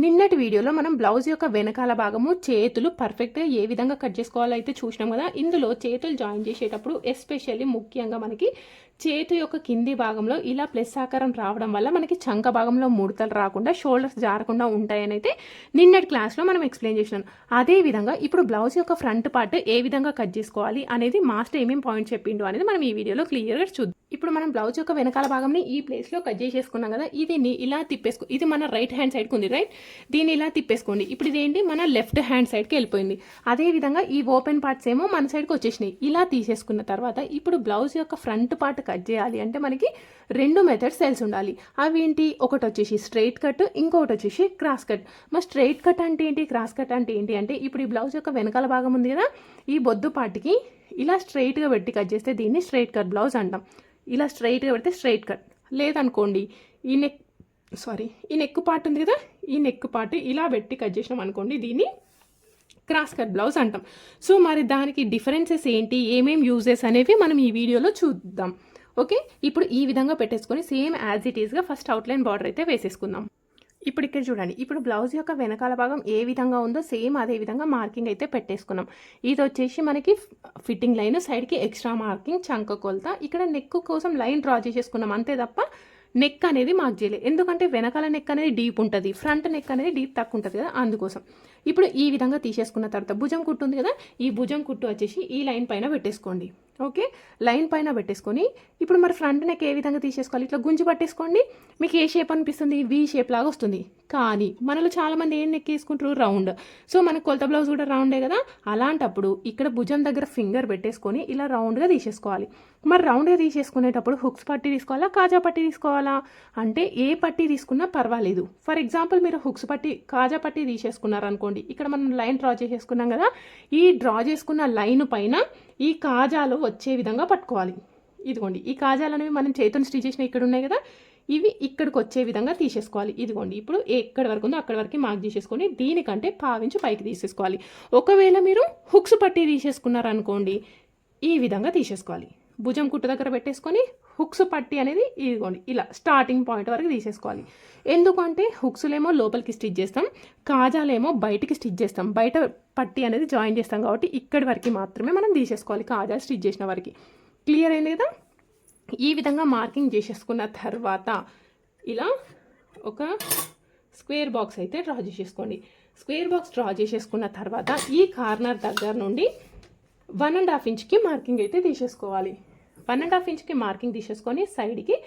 నిన్నటి వీడియోలో మనం బ్లౌజ్ యొక్క వెనకాల భాగము చేతులు పర్ఫెక్ట్గా ఏ విధంగా కట్ చేసుకోవాలో అయితే చూసినాం కదా. ఇందులో చేతులు జాయిన్ చేసేటప్పుడు ఎస్పెషల్లీ ముఖ్యంగా మనకి చేతి యొక్క కింది భాగంలో ఇలా ప్లస్ ఆకారం రావడం వల్ల మనకి చంక భాగంలో ముడతలు రాకుండా షోల్డర్స్ జారకుండా ఉంటాయని అయితే నిన్నటి క్లాస్లో మనం ఎక్స్ప్లెయిన్ చేసినాం. అదే విధంగా ఇప్పుడు బ్లౌజ్ యొక్క ఫ్రంట్ పార్ట్ ఏ విధంగా కట్ చేసుకోవాలి అనేది మాస్టర్ ఏమేమి పాయింట్ చెప్పిండు అనేది మనం ఈ వీడియోలో క్లియర్గా చూద్దాం. ఇప్పుడు మనం బ్లౌజ్ యొక్క వెనకాల భాగంని ఈ ప్లేస్లో కట్ చేసేసుకున్నాం కదా దీన్ని ఇలా తిప్పేసుకో ఇది మన రైట్ హ్యాండ్ సైడ్కి ఉంది రైట్? దీన్ని ఇలా తిప్పేసుకోండి. ఇప్పుడు ఇదేంటి మన లెఫ్ట్ హ్యాండ్ సైడ్కి వెళ్ళిపోయింది. అదే విధంగా ఈ ఓపెన్ పార్ట్స్ ఏమో మన సైడ్కి వచ్చేసినాయి. ఇలా తీసేసుకున్న తర్వాత ఇప్పుడు బ్లౌజ్ యొక్క ఫ్రంట్ పార్ట్ కట్ చేయాలి అంటే మనకి రెండు మెథడ్స్ తెలిసి ఉండాలి. అవేంటి? ఒకటి వచ్చేసి స్ట్రైట్ కట్ ఇంకొకటి వచ్చేసి క్రాస్ కట్ మరి స్ట్రైట్ కట్ అంటే ఏంటి? క్రాస్ కట్ అంటే ఏంటి? అంటే ఇప్పుడు ఈ బ్లౌజ్ యొక్క వెనకాల భాగం ఉంది కదా? ఈ బొద్దు పాటికి ఇలా స్ట్రైట్గా పెట్టి కట్ చేస్తే దీన్ని స్ట్రైట్ కట్ బ్లౌజ్ అంటాం. ఇలా స్ట్రైట్గా పెడితే స్ట్రైట్ కట్ లేదనుకోండి ఈ నెక్ సారీ ఈ నెక్ పార్ట్ ఉంది కదా? ఈ నెక్ పార్ట్ ఇలా పెట్టి కట్ చేసినాం అనుకోండి దీన్ని క్రాస్ కట్ బ్లౌజ్ అంటాం. సో మరి దానికి డిఫరెన్సెస్ ఏంటి? ఏమేమి యూజెస్ అనేవి మనం ఈ వీడియోలో చూద్దాం. ఓకే? ఇప్పుడు ఈ విధంగా పెట్టేసుకొని సేమ్ యాజ్ ఇట్ ఈస్గా ఫస్ట్ అవుట్లైన్ బార్డర్ అయితే వేసేసుకుందాం. ఇప్పుడు ఇక్కడ చూడండి. ఇప్పుడు బ్లౌజ్ యొక్క వెనకాల భాగం ఏ విధంగా ఉందో సేమ్ అదే విధంగా మార్కింగ్ అయితే పెట్టేసుకున్నాం. ఇది వచ్చేసి మనకి ఫిట్టింగ్ లైన్ సైడ్కి ఎక్స్ట్రా మార్కింగ్ చంక కొలత. ఇక్కడ నెక్ కోసం లైన్ డ్రా చేసేసుకున్నాం. అంతే తప్ప నెక్ అనేది మార్క్ చేయలేదు. ఎందుకంటే వెనకాల నెక్ అనేది డీప్ ఉంటుంది. ఫ్రంట్ నెక్ అనేది డీప్ తక్కువ ఉంటుంది కదా అందుకోసం. ఇప్పుడు ఈ విధంగా తీసేసుకున్న తర్వాత భుజం కుట్టు ఉంది కదా? ఈ భుజం కుట్టు వచ్చేసి ఈ లైన్ పైన పెట్టేసుకోండి. ఓకే? లైన్ పైన పెట్టేసుకొని ఇప్పుడు మరి ఫ్రంట్ నెక్ ఏ విధంగా తీసేసుకోవాలి? ఇట్లా గుంజి పట్టేసుకోండి. మీకు ఏ షేప్ అనిపిస్తుంది? వి షేప్ లాగా వస్తుంది. కానీ మనలో చాలామంది ఏం నెక్ వేసుకుంటారు? రౌండ్. సో మనకు కొలత బ్లౌజ్ కూడా రౌండే కదా? అలాంటప్పుడు ఇక్కడ భుజం దగ్గర ఫింగర్ పెట్టేసుకొని ఇలా రౌండ్గా తీసేసుకోవాలి. మరి రౌండ్గా తీసేసుకునేటప్పుడు హుక్స్ పట్టి తీసుకోవాలా? కాజా పట్టి తీసుకోవాలా? అంటే ఏ పట్టి తీసుకున్నా పర్వాలేదు. ఫర్ ఎగ్జాంపుల్ మీరు హుక్స్ పట్టి కాజా పట్టి తీసేసుకున్నారు అనుకోండి ఇక్కడ మనం లైన్ డ్రా చేసేసుకున్నాం కదా? ఈ డ్రా చేసుకున్న లైన్ పైన ఈ కాజాలు వచ్చే విధంగా పట్టుకోవాలి. ఇదిగోండి ఈ కాజాలు అనేవి మనం చేతులు స్టిచ్ చేసిన ఇక్కడ ఉన్నాయి కదా ఇవి ఇక్కడికి వచ్చే విధంగా తీసేసుకోవాలి. ఇదిగోండి ఇప్పుడు ఎక్కడ వరకు ఉందో అక్కడ వరకు మార్క్ చేసేసుకొని దీనికంటే పావించి పైకి తీసేసుకోవాలి. ఒకవేళ మీరు హుక్స్ పట్టి తీసేసుకున్నారనుకోండి ఈ విధంగా తీసేసుకోవాలి. భుజం కుట్టు దగ్గర పెట్టేసుకొని హుక్స్ పట్టి అనేది ఇదిగోండి ఇలా స్టార్టింగ్ పాయింట్ వరకు తీసేసుకోవాలి. ఎందుకంటే హుక్స్లేమో లోపలికి స్టిచ్ చేస్తాం కాజాలేమో బయటికి స్టిచ్ చేస్తాం బయట పట్టి అనేది జాయిన్ చేస్తాం కాబట్టి ఇక్కడి వరకు మాత్రమే మనం తీసేసుకోవాలి కాజా స్టిచ్ చేసిన వరకు. క్లియర్ అయింది కదా? ఈ విధంగా మార్కింగ్ చేసేసుకున్న తర్వాత ఇలా ఒక స్క్వేర్ బాక్స్ అయితే డ్రా చేసేసుకోండి. స్క్వేర్ బాక్స్ డ్రా చేసేసుకున్న తర్వాత ఈ కార్నర్ దగ్గర నుండి వన్ అండ్ హాఫ్ ఇంచ్కి మార్కింగ్ అయితే తీసేసుకోవాలి. వన్ అండ్ హాఫ్ ఇంచ్కి మార్కింగ్ తీసేసుకొని సైడ్కి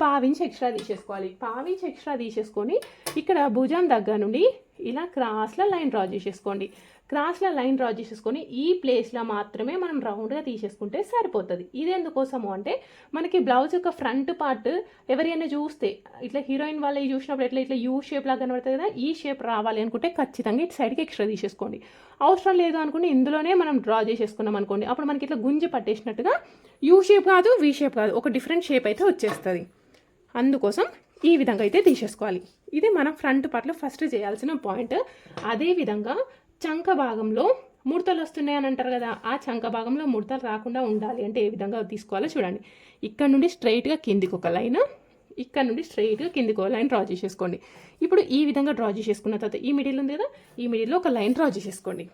పావించి ఎక్స్ట్రా తీసేసుకోవాలి. పావించి ఎక్స్ట్రా తీసేసుకొని ఇక్కడ భుజం దగ్గర నుండి ఇలా క్రాస్లో లైన్ డ్రా చేసేసుకోండి. క్రాస్లో లైన్ డ్రా చేసేసుకొని ఈ ప్లేస్లో మాత్రమే మనం రౌండ్గా తీసేసుకుంటే సరిపోతుంది. ఇది ఎందుకోసము అంటే మనకి బ్లౌజ్ యొక్క ఫ్రంట్ పార్ట్ ఎవరైనా చూస్తే ఇట్లా హీరోయిన్ వాళ్ళవి చూసినప్పుడు ఎట్లా ఇట్లా యూ షేప్ లాగా కనబడుతుంది కదా ఈ షేప్ రావాలి అనుకుంటే ఖచ్చితంగా ఇటు సైడ్కి ఎక్స్ట్రా తీసేసుకోండి. అవసరం లేదు అనుకుంటే ఇందులోనే మనం డ్రా చేసేసుకున్నాం అనుకోండి అప్పుడు మనకి ఇట్లా గుంజి పట్టేసినట్టుగా యూ షేప్ కాదు వి షేప్ కాదు. ఒక డిఫరెంట్ షేప్ అయితే వచ్చేస్తుంది. అందుకోసం ఈ విధంగా అయితే తీసేసుకోవాలి. ఇది మనం ఫ్రంట్ పార్ట్లో ఫస్ట్ చేయాల్సిన పాయింట్ అదే విధంగా చంక భాగంలో ముడతలు వస్తున్నాయి అని అంటారు కదా ఆ చంక భాగంలో ముడతలు రాకుండా ఉండాలి అంటే ఏ విధంగా తీసుకోవాలో చూడండి. ఇక్కడ నుండి స్ట్రైట్గా కిందికి ఒక లైన్ ఇక్కడ నుండి స్ట్రైట్గా కిందికి ఒక లైన్ డ్రా చేసేసుకోండి. ఇప్పుడు ఈ విధంగా డ్రా చేసేసుకున్న తర్వాత ఈ మిడిల్ ఉంది కదా ఈ మిడిల్లో ఒక లైన్ డ్రా చేసేసుకోండి.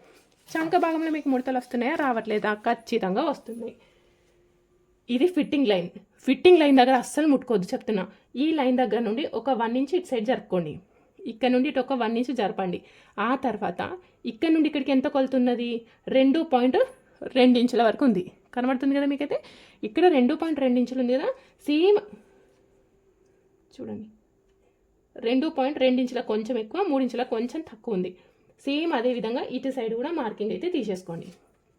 చంక భాగంలో మీకు ముడతలు వస్తున్నాయా రావట్లేదా? ఖచ్చితంగా వస్తున్నాయి. ఇది ఫిట్టింగ్ లైన్. ఫిట్టింగ్ లైన్ దగ్గర అస్సలు ముట్టుకోవద్దు చెప్తున్నా. ఈ లైన్ దగ్గర నుండి ఒక వన్ ఇంచ్ ఇటు సైడ్ జరుపుకోండి. ఇక్కడ నుండి ఇటు ఒక వన్ ఇంచ్ జరపండి. ఆ తర్వాత ఇక్కడ నుండి ఇక్కడికి ఎంత కొలుతున్నది? రెండు పాయింట్ రెండు ఇంచుల వరకు ఉంది. కనబడుతుంది కదా మీకైతే? ఇక్కడ రెండు పాయింట్ రెండు ఇంచులు ఉంది కదా? సేమ్ చూడండి. రెండు పాయింట్ రెండు ఇంచుల కొంచెం ఎక్కువ మూడు ఇంచుల కొంచెం తక్కువ ఉంది. సేమ్ అదే విధంగా ఇటు సైడ్ కూడా మార్కింగ్ అయితే తీసేసుకోండి.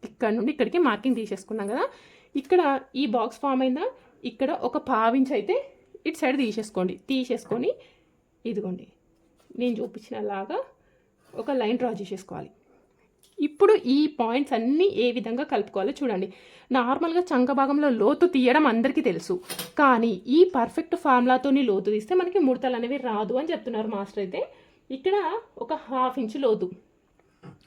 ఇక్కడ నుండి ఇక్కడికి మార్కింగ్ తీసేసుకున్నాం కదా? ఇక్కడ ఈ బాక్స్ ఫామ్ అయిందా? ఇక్కడ ఒక పావించి అయితే ఇటు సైడ్ తీసేసుకోండి. తీసేసుకొని ఇదిగోండి. నేను చూపించినలాగా ఒక లైన్ డ్రా చేసేసుకోవాలి. ఇప్పుడు ఈ పాయింట్స్ అన్నీ ఏ విధంగా కలుపుకోవాలో చూడండి. నార్మల్గా చంక భాగంలో లోతు తీయడం అందరికీ తెలుసు. కానీ ఈ పర్ఫెక్ట్ ఫార్ములాతోని లోతు తీస్తే మనకి ముడతలు అనేవి రాదు అని చెప్తున్నారు మాస్టర్ అయితే. ఇక్కడ ఒక హాఫ్ ఇంచ్ లోతు.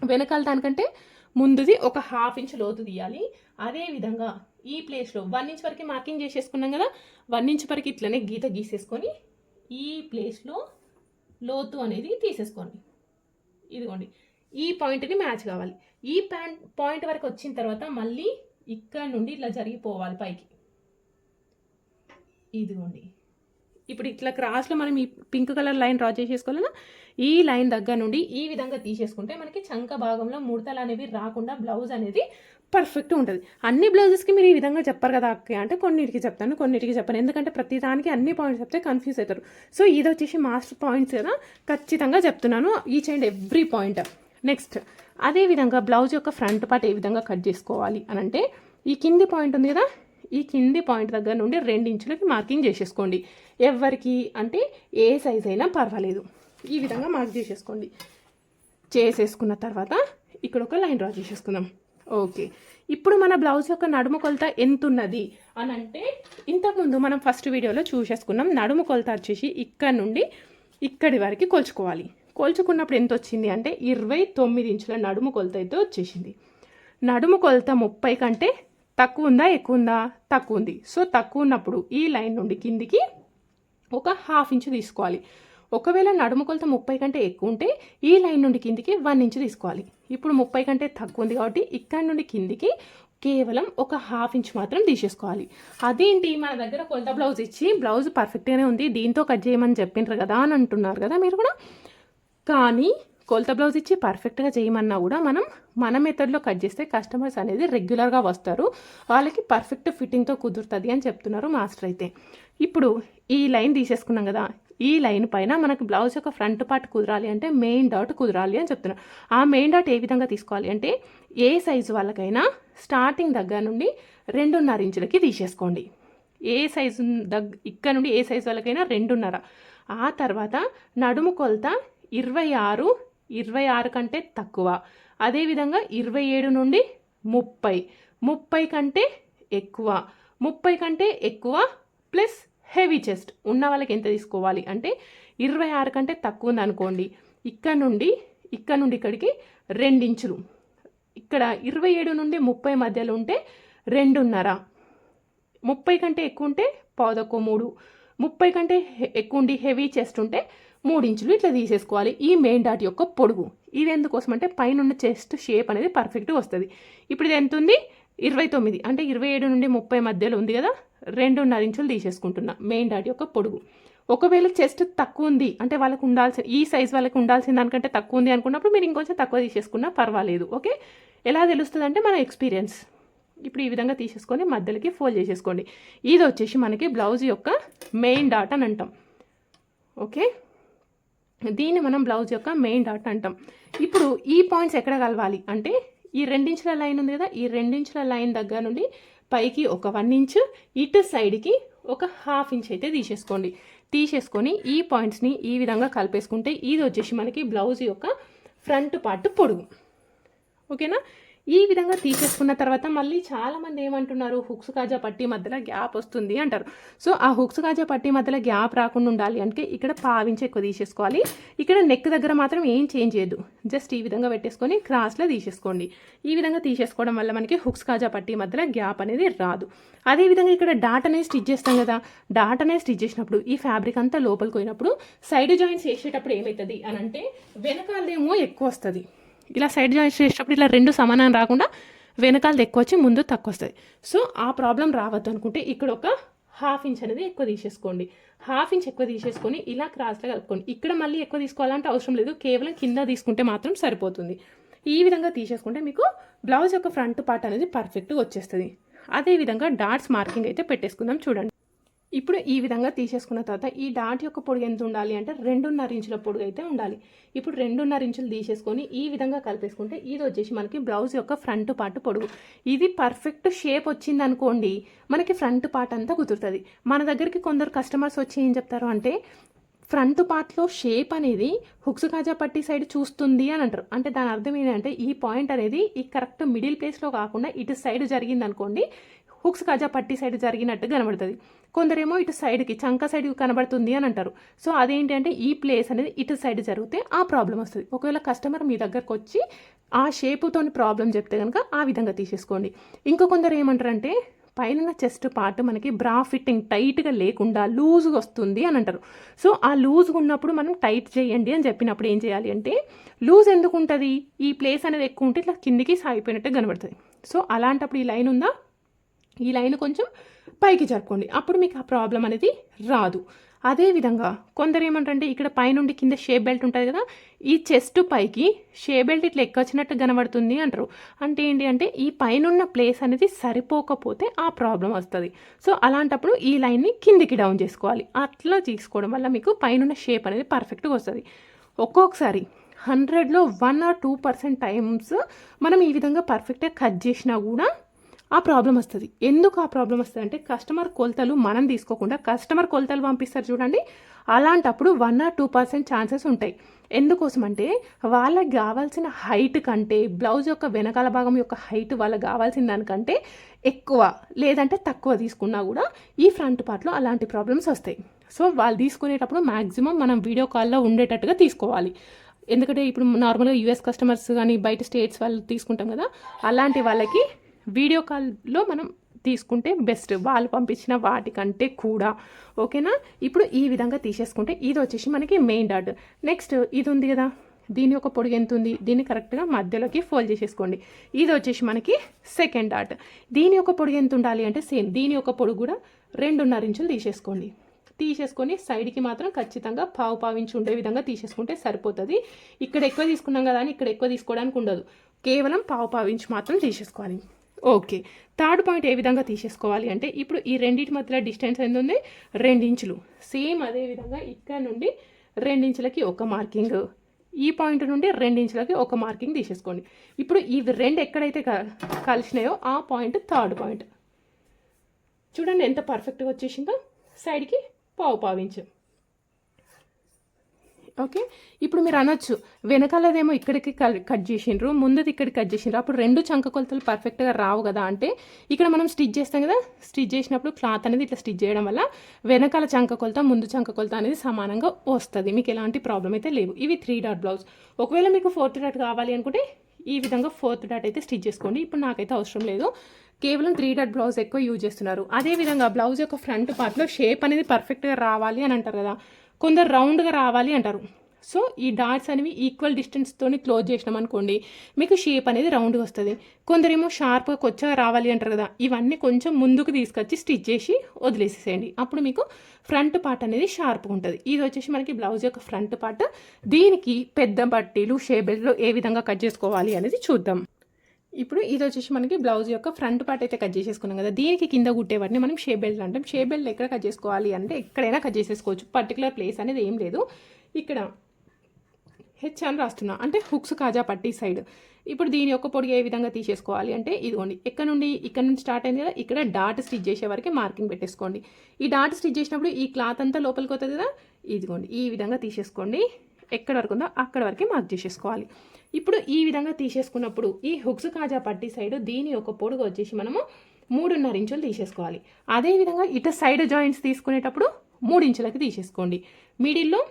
వెనకాల దానికంటే ముందుది ఒక హాఫ్ ఇంచ్ లోతు తీయాలి. అదే విధంగా ఈ ప్లేస్లో వన్ ఇంచ్ వరకు మార్కింగ్ చేసేసుకున్నాం కదా వన్ ఇంచ్ వరకు ఇట్లనే గీత గీసేసుకొని ఈ ప్లేస్లో లోతు అనేది తీసేసుకోండి. ఇదిగోండి ఈ పాయింట్ని మ్యాచ్ కావాలి. ఈ ప్యాంట్ పాయింట్ వరకు వచ్చిన తర్వాత మళ్ళీ ఇక్కడ నుండి ఇట్లా జరిగిపోవాలి పైకి. ఇదిగోండి ఇప్పుడు ఇట్లా క్రాస్లో మనం ఈ పింక్ కలర్ లైన్ డ్రా చేసేసుకోవాలన్నా ఈ లైన్ దగ్గర నుండి ఈ విధంగా తీసేసుకుంటే మనకి చంక భాగంలో ముడతలు అనేవి రాకుండా బ్లౌజ్ అనేది పర్ఫెక్ట్ ఉంటుంది. అన్ని బ్లౌజెస్కి మీరు ఈ విధంగా చెప్పరు కదా అక్క. అంటే కొన్నిటికి చెప్తాను కొన్నిటికి చెప్పాను. ఎందుకంటే ప్రతి దానికి అన్ని పాయింట్స్ చెప్తే కన్ఫ్యూజ్ అవుతారు సో ఇది వచ్చేసి మాస్టర్ పాయింట్స్ కదా. ఖచ్చితంగా చెప్తున్నాను. Each and every point next అదేవిధంగా బ్లౌజ్ యొక్క ఫ్రంట్ పార్ట్ ఏ విధంగా కట్ చేసుకోవాలి అని అంటే ఈ కింది పాయింట్ ఉంది కదా. ఈ కింది పాయింట్ దగ్గర నుండి రెండు ఇంచులకి మార్కింగ్ చేసేసుకోండి. ఎవరికి? అంటే ఏ సైజ్ అయినా పర్వాలేదు. ఈ విధంగా మార్క్ చేసేసుకోండి. చేసేసుకున్న తర్వాత ఇక్కడ ఒక లైన్ డ్రా చేసేసుకుందాం. ఓకే. ఇప్పుడు మన బ్లౌజ్ యొక్క నడుము కొలత ఎంత ఉన్నది అని అంటే ఇంతకుముందు మనం ఫస్ట్ వీడియోలో చూసేసుకున్నాం. నడుము కొలత వచ్చేసి ఇక్కడ నుండి ఇక్కడి వరకు కొలుచుకోవాలి. కొలుచుకున్నప్పుడు ఎంత వచ్చింది అంటే ఇరవై తొమ్మిది ఇంచుల నడుము కొలత అయితే వచ్చేసింది. నడుము కొలత ముప్పై కంటే తక్కువ ఉందా? ఎక్కువ ఉందా? తక్కువ ఉంది. సో తక్కువ ఉన్నప్పుడు ఈ లైన్ నుండి కిందికి ఒక హాఫ్ ఇంచు తీసుకోవాలి. ఒకవేళ నడుము కొలత ముప్పై కంటే ఎక్కువ ఉంటే ఈ లైన్ నుండి కిందికి వన్ ఇంచ్ తీసుకోవాలి. ఇప్పుడు ముప్పై కంటే తక్కువ ఉంది కాబట్టి ఇక్కడ నుండి కిందికి కేవలం ఒక హాఫ్ ఇంచ్ మాత్రం తీసేసుకోవాలి. అదేంటి? మన దగ్గర కొలత బ్లౌజ్ ఇచ్చి బ్లౌజ్ పర్ఫెక్ట్గానే ఉంది. దీంతో కట్ చేయమని చెప్పిండ్రు కదా అని అంటున్నారు కదా మీరు కూడా. కానీ కొలత బ్లౌజ్ ఇచ్చి పర్ఫెక్ట్గా చేయమన్నా కూడా మనం మన మెథడ్లో కట్ చేస్తే కస్టమర్స్ అనేది రెగ్యులర్గా వస్తారు. వాళ్ళకి పర్ఫెక్ట్ ఫిట్టింగ్తో కుదురుతుంది అని చెప్తున్నారు మాస్టర్ అయితే. ఇప్పుడు ఈ లైన్ తీసేసుకున్నాం కదా. ఈ లైన్ పైన మనకు బ్లౌజ్ యొక్క ఫ్రంట్ పార్ట్ కుదరాలి అంటే మెయిన్ డాట్ కుదరాలి అని చెప్తున్నాను ఆ మెయిన్ డాట్ ఏ విధంగా తీసుకోవాలి అంటే ఏ సైజు వాళ్ళకైనా స్టార్టింగ్ దగ్గర నుండి రెండున్నర ఇంచులకి తీసేసుకోండి. ఏ సైజు దగ్ ఇక్కడ నుండి ఏ సైజు వాళ్ళకైనా రెండున్నర. ఆ తర్వాత నడుము కొలత ఇరవై ఆరు ఇరవై ఆరు కంటే తక్కువ. అదేవిధంగా ఇరవై ఏడు నుండి ముప్పై. ముప్పై కంటే ఎక్కువ. ముప్పై కంటే ఎక్కువ ప్లస్ హెవీ చెస్ట్ ఉన్న వాళ్ళకి ఎంత తీసుకోవాలి అంటే ఇరవై ఆరు కంటే తక్కువ ఉంది అనుకోండి. ఇక్కడ నుండి ఇక్కడ నుండి ఇక్కడికి రెండించులు ఇక్కడ ఇరవై ఏడు నుండి ముప్పై మధ్యలో ఉంటే రెండున్నర. ముప్పై కంటే ఎక్కువ ఉంటే పావుదక్కువ మూడు. ముప్పై కంటే ఎక్కువ ఉండి హెవీ చెస్ట్ ఉంటే మూడు ఇంచులు ఇట్లా తీసేసుకోవాలి. ఈ మెయిన్ డాట్ యొక్క పొడుగు. ఇది ఎందుకోసం అంటే పైన ఉన్న చెస్ట్ షేప్ అనేది పర్ఫెక్ట్గా వస్తుంది. ఇప్పుడు ఇది ఎంత ఉంది? ఇరవై తొమ్మిది. అంటే ఇరవై ఏడు నుండి ముప్పై మధ్యలో ఉంది కదా? రెండున్నర ఇంచులు తీసేసుకుంటున్నా. మెయిన్ డాట్ యొక్క పొడుగు. ఒకవేళ చెస్ట్ తక్కువ ఉంది అంటే వాళ్ళకు ఉండాల్సిన ఈ సైజ్ వాళ్ళకి ఉండాల్సిన దానికంటే తక్కువ ఉంది అనుకున్నప్పుడు మీరు ఇంకొంచెం తక్కువ తీసేసుకున్నా పర్వాలేదు ఓకే? ఎలా తెలుస్తుంది అంటే మన ఎక్స్పీరియన్స్. ఇప్పుడు ఈ విధంగా తీసేసుకొని మధ్యలోకి ఫోల్డ్ చేసేసుకోండి. ఇది వచ్చేసి మనకి బ్లౌజ్ యొక్క మెయిన్ డాట్ అని అంటాం ఓకే? దీన్ని మనం బ్లౌజ్ యొక్క మెయిన్ డాట్ అంటాం. ఇప్పుడు ఈ పాయింట్స్ ఎక్కడ కలవాలి అంటే ఈ రెండించుల లైన్ ఉంది కదా ఈ రెండించుల లైన్ దగ్గర నుండి పైకి ఒక వన్ ఇంచ్ ఇటు సైడ్కి ఒక హాఫ్ ఇంచ్ అయితే తీసేసుకోండి. తీసేసుకొని ఈ పాయింట్స్ని ఈ విధంగా కలిపేసుకుంటే ఇది వచ్చేసి మనకి బ్లౌజ్ యొక్క ఫ్రంట్ పార్ట్ పొడుగు. ఓకేనా? ఈ విధంగా తీసేసుకున్న తర్వాత మళ్ళీ చాలామంది ఏమంటున్నారు హుక్స్ కాజా పట్టి మధ్యలో గ్యాప్ వస్తుంది అంటారు. సో ఆ హుక్స్ కాజా పట్టి మధ్యలో గ్యాప్ రాకుండా ఉండాలి అంటే ఇక్కడ పావించి ఎక్కువ తీసేసుకోవాలి. ఇక్కడ నెక్ దగ్గర మాత్రం ఏం చేంజ్ చేయదు జస్ట్ ఈ విధంగా పెట్టేసుకొని క్రాస్లో తీసేసుకోండి. ఈ విధంగా తీసేసుకోవడం వల్ల మనకి హుక్స్ కాజా పట్టి మధ్యలో గ్యాప్ అనేది రాదు. అదేవిధంగా ఇక్కడ డాట్ అనేది స్టిచ్ చేస్తాం కదా డాట్ అనేది స్టిచ్ చేసినప్పుడు ఈ ఫ్యాబ్రిక్ అంతా లోపలికి పోయినప్పుడు సైడ్ జాయింట్స్ వేసేటప్పుడు ఏమవుతుంది అని అంటే వెనకాలదేమో ఎక్కువ వస్తుంది. ఇలా సైడ్ జాయిన్ చేసేటప్పుడు ఇలా రెండు సమానం రాకుండా వెనకాలది ఎక్కువ వచ్చి ముందు తక్కువ వస్తుంది. సో ఆ ప్రాబ్లం రావద్దు అనుకుంటే ఇక్కడ ఒక హాఫ్ ఇంచ్ అనేది ఎక్కువ తీసేసుకోండి. హాఫ్ ఇంచ్ ఎక్కువ తీసేసుకొని ఇలా క్రాస్లో కలుపుకోండి. ఇక్కడ మళ్ళీ ఎక్కువ తీసుకోవాలంటే అవసరం లేదు. కేవలం కింద తీసుకుంటే మాత్రం సరిపోతుంది. ఈ విధంగా తీసేసుకుంటే మీకు బ్లౌజ్ యొక్క ఫ్రంట్ పార్ట్ అనేది పర్ఫెక్ట్గా వచ్చేస్తుంది. అదేవిధంగా డాట్స్ మార్కింగ్ అయితే పెట్టేసుకుందాం చూడండి. ఇప్పుడు ఈ విధంగా తీసేసుకున్న తర్వాత ఈ డాట్ యొక్క పొడుగు ఎంత ఉండాలి అంటే రెండున్నర ఇంచుల పొడుగు అయితే ఉండాలి. ఇప్పుడు రెండున్నర ఇంచులు తీసేసుకొని ఈ విధంగా కలిపేసుకుంటే ఇది వచ్చేసి మనకి బ్లౌజ్ యొక్క ఫ్రంట్ పార్ట్ పొడుగు. ఇది పర్ఫెక్ట్ షేప్ వచ్చింది అనుకోండి మనకి ఫ్రంట్ పార్ట్ అంతా కుదురుతుంది. మన దగ్గరికి కొందరు కస్టమర్స్ వచ్చి ఏం చెప్తారు అంటే ఫ్రంట్ పార్ట్లో షేప్ అనేది హుక్స్ కాజా పట్టి సైడ్ చూస్తుంది అని అంటారు. అంటే దాని అర్థం ఏంటంటే ఈ పాయింట్ అనేది ఈ కరెక్ట్ మిడిల్ ప్లేస్లో కాకుండా ఇటు సైడ్ జరిగింది అనుకోండి హుక్స్ కాజా పట్టి సైడ్ జరిగినట్టు కనబడుతుంది. కొందరేమో ఇటు సైడ్కి చంక సైడ్ కనబడుతుంది అని అంటారు. సో అదేంటి అంటే ఈ ప్లేస్ అనేది ఇటు సైడ్ జరిగితే ఆ ప్రాబ్లం వస్తుంది. ఒకవేళ కస్టమర్ మీ దగ్గరకు వచ్చి ఆ షేపుతోని ప్రాబ్లం చెప్తే కనుక ఆ విధంగా తీసేసుకోండి. ఇంకా కొందరు ఏమంటారంటే పైన చెస్ట్ పార్ట్ మనకి బ్రా ఫిట్టింగ్ టైట్గా లేకుండా లూజ్గా వస్తుంది అని అంటారు. సో ఆ లూజ్గా ఉన్నప్పుడు మనం టైట్ చేయండి అని చెప్పినప్పుడు ఏం చేయాలి అంటే లూజ్ ఎందుకు ఉంటుంది? ఈ ప్లేస్ అనేది ఎక్కువ ఉంటే ఇట్లా కిందికి సాగిపోయినట్టు కనబడుతుంది. సో అలాంటప్పుడు ఈ లైన్ ఉందా? ఈ లైన్ కొంచెం పైకి జరుపుకోండి. అప్పుడు మీకు ఆ ప్రాబ్లం అనేది రాదు. అదేవిధంగా కొందరు ఏమంటారంటే ఇక్కడ పైనుండి కింద షేప్ బెల్ట్ ఉంటుంది కదా ఈ చెస్ట్ పైకి షేప్ బెల్ట్ ఇట్లా ఎక్కొచ్చినట్టు కనబడుతుంది అంటారు. అంటే ఏంటి అంటే ఈ పైనున్న ప్లేస్ అనేది సరిపోకపోతే ఆ ప్రాబ్లం వస్తుంది. సో అలాంటప్పుడు ఈ లైన్ని కిందికి డౌన్ చేసుకోవాలి. అట్లా తీసుకోవడం వల్ల మీకు పైనున్న షేప్ అనేది పర్ఫెక్ట్గా వస్తుంది. ఒక్కొక్కసారి హండ్రెడ్లో one or two percent times మనం ఈ విధంగా పర్ఫెక్ట్గా కట్ చేసినా కూడా ఆ ప్రాబ్లం వస్తుంది. ఎందుకు ఆ ప్రాబ్లం వస్తుంది అంటే కస్టమర్ కొలతలు మనం తీసుకోకుండా కస్టమర్ కొలతలు పంపిస్తారు చూడండి. అలాంటప్పుడు one or two percent chances ఉంటాయి. ఎందుకోసం అంటే వాళ్ళకి కావాల్సిన హైట్ కంటే బ్లౌజ్ యొక్క వెనకాల భాగం యొక్క హైట్ వాళ్ళకి కావాల్సిన దానికంటే ఎక్కువ లేదంటే తక్కువ తీసుకున్నా కూడా ఈ ఫ్రంట్ పార్ట్లో అలాంటి ప్రాబ్లమ్స్ వస్తాయి. సో వాళ్ళు తీసుకునేటప్పుడు మ్యాక్సిమం మనం వీడియో కాల్లో ఉండేటట్టుగా తీసుకోవాలి. ఎందుకంటే ఇప్పుడు నార్మల్గా యూఎస్ కస్టమర్స్ కానీ బయట స్టేట్స్ వాళ్ళు తీసుకుంటాం కదా అలాంటి వాళ్ళకి వీడియో కాల్లో మనం తీసుకుంటే బెస్ట్. వాళ్ళు పంపించిన వాటికంటే కూడా. ఓకేనా? ఇప్పుడు ఈ విధంగా తీసేసుకుంటే ఇది వచ్చేసి మనకి మెయిన్ డాట్ నెక్స్ట్ ఇది ఉంది కదా. దీని యొక్క పొడుగు ఎంత ఉంది? దీన్ని కరెక్ట్గా మధ్యలోకి ఫోల్డ్ చేసేసుకోండి. ఇది వచ్చేసి మనకి సెకండ్ డాట్ దీని యొక్క పొడుగు ఎంత ఉండాలి అంటే సేమ్ దీని యొక్క పొడుగు కూడా రెండున్నర ఇంచులు తీసేసుకోండి. తీసేసుకొని సైడ్కి మాత్రం ఖచ్చితంగా పావు పావించి ఉండే విధంగా తీసేసుకుంటే సరిపోతుంది. ఇక్కడ ఎక్కువ తీసుకున్నాం కదా అని ఇక్కడ ఎక్కువ తీసుకోవడానికి ఉండదు. కేవలం పావు పావించి మాత్రం తీసేసుకోవాలి. ఓకే. థర్డ్ పాయింట్ ఏ విధంగా తీసేసుకోవాలి అంటే ఇప్పుడు ఈ రెండింటి మధ్యలో డిస్టెన్స్ ఎంత ఉంది రెండించులు. సేమ్ అదే విధంగా ఇక్కడ నుండి రెండించులకి ఒక మార్కింగ్. ఈ పాయింట్ నుండి రెండించులకి ఒక మార్కింగ్ తీసేసుకోండి. ఇప్పుడు ఇవి రెండు ఎక్కడైతే క- కలిసినాయో ఆ పాయింట్ థర్డ్ పాయింట్. చూడండి ఎంత పర్ఫెక్ట్గా వచ్చేసిందో. సైడ్కి పావు పావించు. ఓకే? ఇప్పుడు మీరు అనొచ్చు. వెనకాలదేమో ఇక్కడికి కట్ చేసిండ్రు ముందుది ఇక్కడికి కట్ చేసిండ్రు. అప్పుడు రెండు చంక కొలతలు పర్ఫెక్ట్గా రావు కదా అంటే ఇక్కడ మనం స్టిచ్ చేస్తాం కదా? స్టిచ్ చేసినప్పుడు క్లాత్ అనేది ఇట్లా స్టిచ్ చేయడం వల్ల వెనకాల చంక కొలత ముందు చంక కొలత అనేది సమానంగా వస్తుంది. మీకు ఎలాంటి ప్రాబ్లం అయితే లేవు. ఇవి త్రీ డాట్ బ్లౌజ్ ఒకవేళ మీకు ఫోర్త్ డాట్ కావాలి అనుకుంటే ఈ విధంగా ఫోర్త్ డాట్ అయితే స్టిచ్ చేసుకోండి. ఇప్పుడు నాకైతే అవసరం లేదు. కేవలం త్రీ డాట్ బ్లౌజ్ ఎక్కువ యూజ్ చేస్తున్నారు. అదేవిధంగా బ్లౌజ్ యొక్క ఫ్రంట్ పార్ట్లో షేప్ అనేది పర్ఫెక్ట్గా రావాలి అని అంటారు కదా? కొందరు రౌండ్గా రావాలి అంటారు. సో ఈ డాట్స్ అనేవి ఈక్వల్ డిస్టెన్స్తోని క్లోజ్ చేసినాం అనుకోండి మీకు షేప్ అనేది రౌండ్గా వస్తుంది. కొందరేమో షార్ప్గా కొచ్చగా రావాలి అంటారు కదా ఇవన్నీ కొంచెం ముందుకు తీసుకొచ్చి స్టిచ్ చేసి వదిలేసేసేయండి. అప్పుడు మీకు ఫ్రంట్ పార్ట్ అనేది షార్ప్గా ఉంటుంది. ఇది వచ్చేసి మనకి బ్లౌజ్ యొక్క ఫ్రంట్ పార్ట్. దీనికి పెద్ద బట్టీలు షేబెల్లో ఏ విధంగా కట్ చేసుకోవాలి అనేది చూద్దాం. ఇప్పుడు ఇది వచ్చేసి మనకి బ్లౌజ్ యొక్క ఫ్రంట్ పార్ట్ అయితే కట్ చేసేసుకున్నాం కదా. దీనికి కింద కుట్టే వాటిని మనం షే బెల్ట్ అంటాం. షే బెల్ట్ ఎక్కడ కట్ చేసుకోవాలి అంటే ఎక్కడైనా కట్ చేసేసుకోవచ్చు. పర్టికులర్ ప్లేస్ అనేది ఏం లేదు. ఇక్కడ హెచ్ అని రాస్తున్నా. అంటే హుక్స్ కాజా పట్టి సైడ్ ఇప్పుడు దీని యొక్క పొడి ఏ విధంగా తీసేసుకోవాలి అంటే ఇదిగోండి. ఇక్కడ నుండి ఇక్కడ నుంచి స్టార్ట్ అయింది కదా? ఇక్కడ డాట్ స్టిచ్ చేసే వరకు మార్కింగ్ పెట్టేసుకోండి. ఈ డాట్ స్టిచ్ చేసినప్పుడు ఈ క్లాత్ అంతా లోపలికి వస్తుంది కదా? ఇదిగోండి. ఈ విధంగా తీసేసుకోండి. ఎక్కడ వరకు ఉందో అక్కడ వరకు మార్క్ చేసేసుకోవాలి ఇప్పుడు ఈ విధంగా తీసేసుకున్నప్పుడు ఈ హుక్స్ కాజా పట్టి సైడ్ దీని ఒక పొడుగు వచ్చేసి మనము మూడున్నర ఇంచులు తీసేసుకోవాలి. అదేవిధంగా ఇట సైడ్ జాయింట్స్ తీసుకునేటప్పుడు మూడు ఇంచులకి తీసేసుకోండి. మిడిల్లో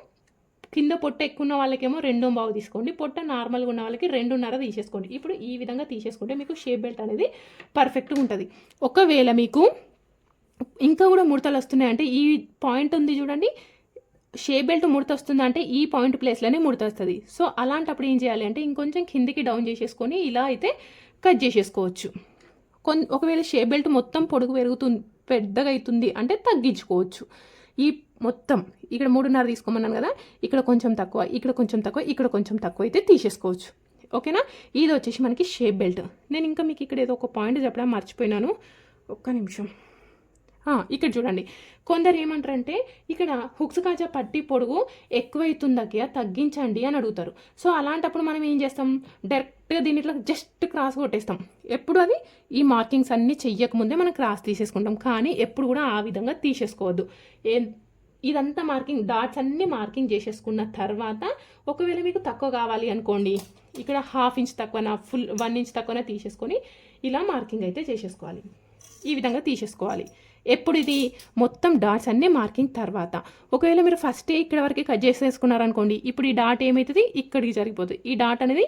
కింద పొట్ట ఎక్కువ ఉన్న వాళ్ళకేమో రెండో బావు తీసుకోండి. పొట్ట నార్మల్గా ఉన్న వాళ్ళకి రెండున్నర తీసేసుకోండి. ఇప్పుడు ఈ విధంగా తీసేసుకుంటే మీకు షేప్ బెల్ట్ అనేది పర్ఫెక్ట్గా ఉంటుంది. ఒకవేళ మీకు ఇంకా కూడా ముడతలు వస్తున్నాయంటే ఈ పాయింట్ ఉంది చూడండి. షేప్ బెల్ట్ ముడత వస్తుంది అంటే ఈ పాయింట్ ప్లేస్లోనే ముడత వస్తుంది. సో అలాంటప్పుడు ఏం చేయాలి అంటే ఇంకొంచెం కిందికి డౌన్ చేసేసుకొని ఇలా అయితే కట్ చేసేసుకోవచ్చు. కొన్ ఒకవేళ షేప్ బెల్ట్ మొత్తం పొడుగు పెరుగుతుంది పెద్దగా అవుతుంది అంటే తగ్గించుకోవచ్చు. ఈ మొత్తం ఇక్కడ మూడున్నర తీసుకోమన్నాను కదా ఇక్కడ కొంచెం తక్కువ ఇక్కడ కొంచెం తక్కువ ఇక్కడ కొంచెం తక్కువ అయితే తీసేసుకోవచ్చు. ఓకేనా? ఇది వచ్చేసి మనకి షేప్ బెల్ట్. నేను ఇంకా మీకు ఇక్కడ ఏదో ఒక పాయింట్ చెప్పడం మర్చిపోయినాను. ఒక్క నిమిషం. ఇక్కడ చూడండి. కొందరు ఏమంటారంటే ఇక్కడ హుక్స్ కాజా పట్టి పొడుగు ఎక్కువైతుందకి తగ్గించండి అని అడుగుతారు. సో అలాంటప్పుడు మనం ఏం చేస్తాం? డైరెక్ట్గా దీనిట్లో జస్ట్ క్రాస్ కొట్టేస్తాం. ఎప్పుడు అది? ఈ మార్కింగ్స్ అన్నీ చెయ్యకముందే మనం క్రాస్ తీసేసుకుంటాం. కానీ ఎప్పుడు కూడా ఆ విధంగా తీసేసుకోవద్దు. ఇదంతా మార్కింగ్ డాట్స్ అన్ని మార్కింగ్ చేసేసుకున్న తర్వాత ఒకవేళ మీకు తక్కువ కావాలి అనుకోండి ఇక్కడ హాఫ్ ఇంచ్ తక్కువన ఫుల్ వన్ ఇంచ్ తక్కువన తీసేసుకొని ఇలా మార్కింగ్ అయితే చేసేసుకోవాలి. ఈ విధంగా తీసేసుకోవాలి. ఎప్పుడు ఇది మొత్తం డాట్స్ అన్నీ మార్కింగ్ తర్వాత. ఒకవేళ మీరు ఫస్టే ఇక్కడ వరకు కట్ చేసేసుకున్నారనుకోండి ఇప్పుడు ఈ డాట్ ఏమవుతుంది ఇక్కడికి జరిగిపోతుంది ఈ డాట్ అనేది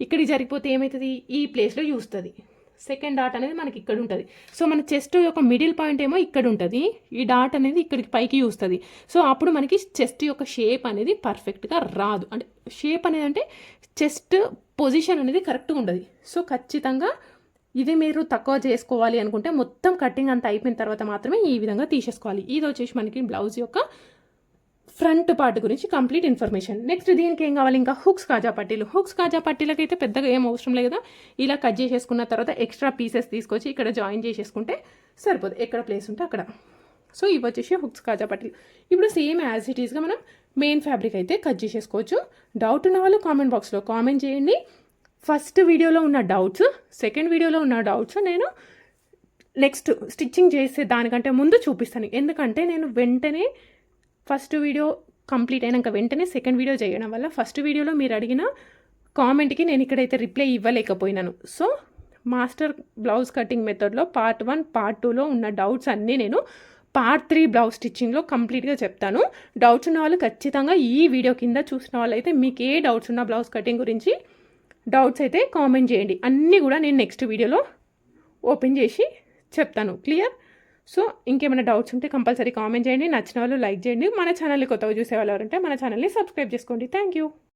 ఇక్కడికి జరిగిపోతే ఏమవుతుంది ఈ ప్లేస్లో చూస్తుంది సెకండ్ డాట్ అనేది మనకి ఇక్కడ ఉంటుంది. సో మన చెస్ట్ యొక్క మిడిల్ పాయింట్ ఏమో ఇక్కడ ఉంటుంది. ఈ డాట్ అనేది ఇక్కడికి పైకి చూస్తుంది సో అప్పుడు మనకి చెస్ట్ యొక్క షేప్ అనేది పర్ఫెక్ట్గా రాదు. అంటే షేప్ అనేది అంటే చెస్ట్ పొజిషన్ అనేది కరెక్ట్గా ఉండదు. సో ఖచ్చితంగా ఇది మీరు తక్కువ చేసుకోవాలి అనుకుంటే మొత్తం కటింగ్ అంతా అయిపోయిన తర్వాత మాత్రమే ఈ విధంగా తీసేసుకోవాలి. ఇది వచ్చేసి మనకి బ్లౌజ్ యొక్క ఫ్రంట్ పార్ట్ గురించి కంప్లీట్ ఇన్ఫర్మేషన్ నెక్స్ట్ దీనికి ఏం కావాలి? ఇంకా హుక్స్ కాజా పట్టీలు. హుక్స్ కాజా పట్టీలకి అయితే పెద్దగా ఏం అవసరం లేదు కదా? ఇలా కట్ చేసేసుకున్న తర్వాత ఎక్స్ట్రా పీసెస్ తీసుకొచ్చి ఇక్కడ జాయిన్ చేసేసుకుంటే సరిపోదు. ఎక్కడ ప్లేస్ ఉంటే అక్కడ. సో ఇవి వచ్చేసి హుక్స్ కాజా పట్టీలు. ఇప్పుడు సేమ్ యాజ్ ఇట్ ఈస్గా మనం మెయిన్ ఫ్యాబ్రిక్ అయితే కట్ చేసేసుకోవచ్చు. డౌట్ ఉన్న వాళ్ళు కామెంట్ బాక్స్లో కామెంట్ చేయండి. ఫస్ట్ వీడియోలో ఉన్న డౌట్స్ సెకండ్ వీడియోలో ఉన్న డౌట్స్ నేను నెక్స్ట్ స్టిచ్చింగ్ చేసే దానికంటే ముందు చూపిస్తాను. ఎందుకంటే నేను వెంటనే ఫస్ట్ వీడియో కంప్లీట్ అయినాక వెంటనే సెకండ్ వీడియో చేయడం వల్ల ఫస్ట్ వీడియోలో మీరు అడిగిన కామెంట్కి నేను ఇక్కడైతే రిప్లై ఇవ్వలేకపోయినాను. సో మాస్టర్ బ్లౌజ్ కటింగ్ మెథడ్లో పార్ట్ వన్ పార్ట్ టూలో ఉన్న డౌట్స్ అన్నీ నేను పార్ట్ త్రీ బ్లౌజ్ స్టిచ్చింగ్లో కంప్లీట్గా చెప్తాను. డౌట్స్ ఉన్న వాళ్ళు ఖచ్చితంగా ఈ వీడియో కింద చూసిన వాళ్ళైతే మీకు ఏ డౌట్స్ ఉన్న బ్లౌజ్ కటింగ్ గురించి డౌట్స్ అయితే కామెంట్ చేయండి. అన్నీ కూడా నేను నెక్స్ట్ వీడియోలో ఓపెన్ చేసి చెప్తాను. క్లియర్ సో ఇంకేమైనా డౌట్స్ ఉంటే కంపల్సరీ కామెంట్ చేయండి. నచ్చిన వాళ్ళు లైక్ చేయండి. మన ఛానల్ని కొత్తగా చూసే వాళ్ళు ఎవరంటే మన ఛానల్ని సబ్స్క్రైబ్ చేసుకోండి. Thank you